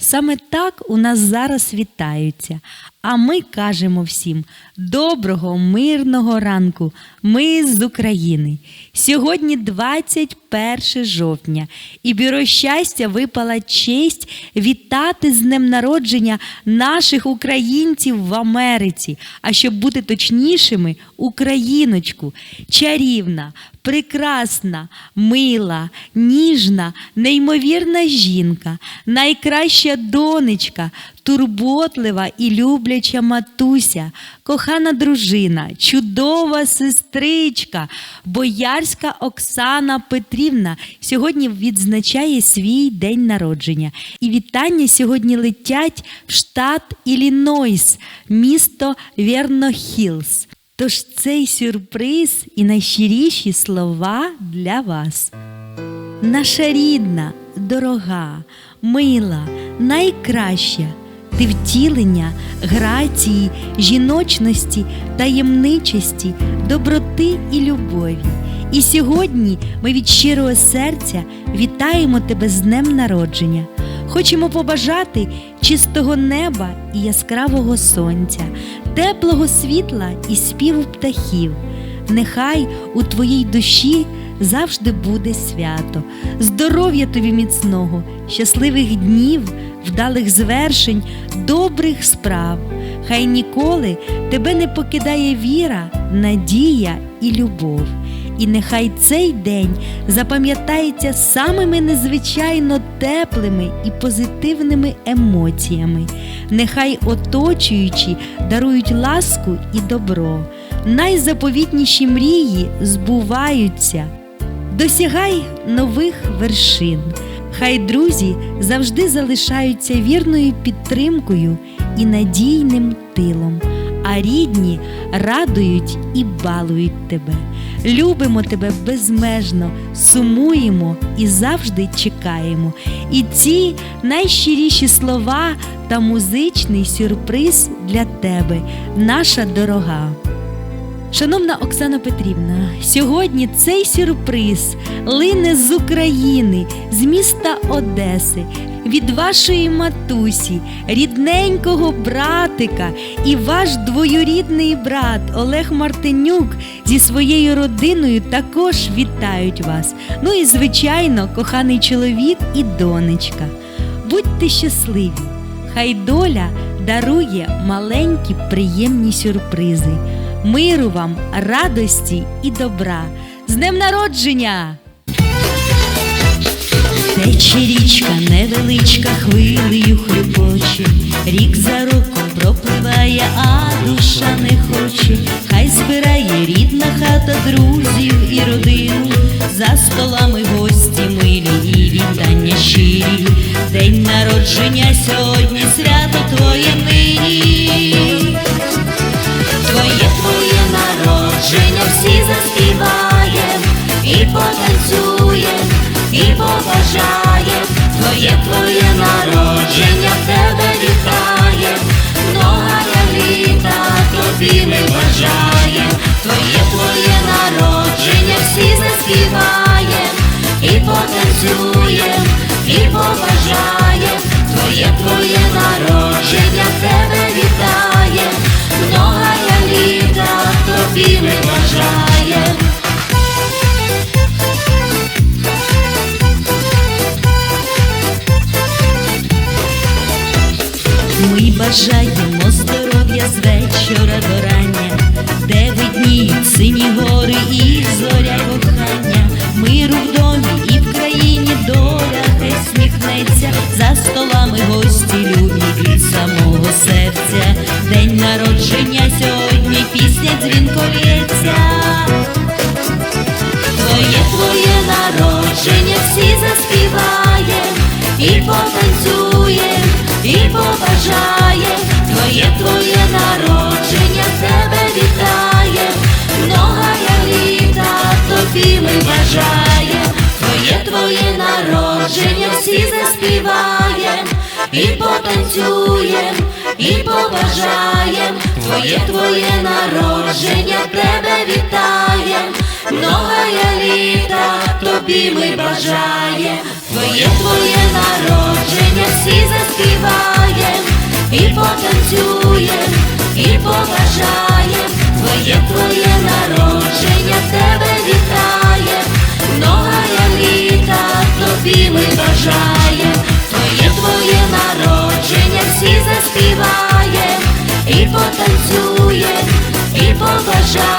Саме так у нас зараз вітаються. А ми кажемо всім доброго, мирного ранку. Ми з України. Сьогодні 21 жовтня, і бюро щастя випала честь вітати з днем народження наших українців в Америці. А щоб бути точнішими, україночку, чарівна, прекрасна, мила, ніжна, неймовірна жінка, найкраща донечка, турботлива і любляча матуся, кохана дружина, чудова сестричка, боярська Оксана Петрівна сьогодні відзначає свій день народження. І вітання сьогодні летять в штат Іллінойс, місто Верно-Хіллз. Тож цей сюрприз і найщиріші слова для вас. Наша рідна, дорога, мила, найкраща, ти втілення грації, жіночності, таємничості, доброти і любові. І сьогодні ми від щирого серця вітаємо тебе з днем народження. Хочемо побажати чистого неба і яскравого сонця, теплого світла і співу птахів. Нехай у твоїй душі завжди буде свято, здоров'я тобі міцного, щасливих днів, вдалих звершень, добрих справ. Хай ніколи тебе не покидає віра, надія і любов. І нехай цей день запам'ятається самими незвичайно теплими і позитивними емоціями. Нехай оточуючі дарують ласку і добро. Найзаповітніші мрії збуваються. Досягай нових вершин. Хай друзі завжди залишаються вірною підтримкою і надійним тилом, а рідні радують і балують тебе. Любимо тебе безмежно, сумуємо і завжди чекаємо. І ці найщиріші слова та музичний сюрприз для тебе, наша дорога. Шановна Оксана Петрівна, сьогодні цей сюрприз лине з України, з міста Одеси, від вашої матусі, рідненького братика і ваш двоюрідний брат Олег Мартинюк зі своєю родиною також вітають вас. Ну і, звичайно, коханий чоловік і донечка. Будьте щасливі! Хай доля дарує маленькі приємні сюрпризи. Миру вам, радості і добра. З днем народження! Тече річка невеличка, хвилею хлюпоче, рік за роком пропливає, а душа не хоче, хай збирає рідна хата друзів і родину, за столами гості милі і вітання щирі. День народження сьогодні, свято твоє нині. І потанцюєм, і побажає Твоє твоє народження Ми бажаємо здоров'я з вечора до рання, де видніють сині гори і зоря кохання, миру в домі і в країні доля хай сміхнеться, за столами гості любі від самого серця. День народження сьогодні пісня дзвінко лється. Твоє твоє народження всі заспіваєм і потанцюєм, і побажаєм. Твоє твоє народження тебе вітає, многая літа тобі ми бажаєм. Твоє твоє народження всі заспіваєм, і потанцюєм, і побажаєм. Твоє твоє народження тебе вітає, многая літа тобі ми бажаєм, твоє твоє народження, всі заспіваєм, і потанцюєм, і побажаєм, твоє твоє народження, тебе вітає, многая літа тобі ми бажаєм, твоє твоє народження, всі заспіває, і потанцюєм, і твоє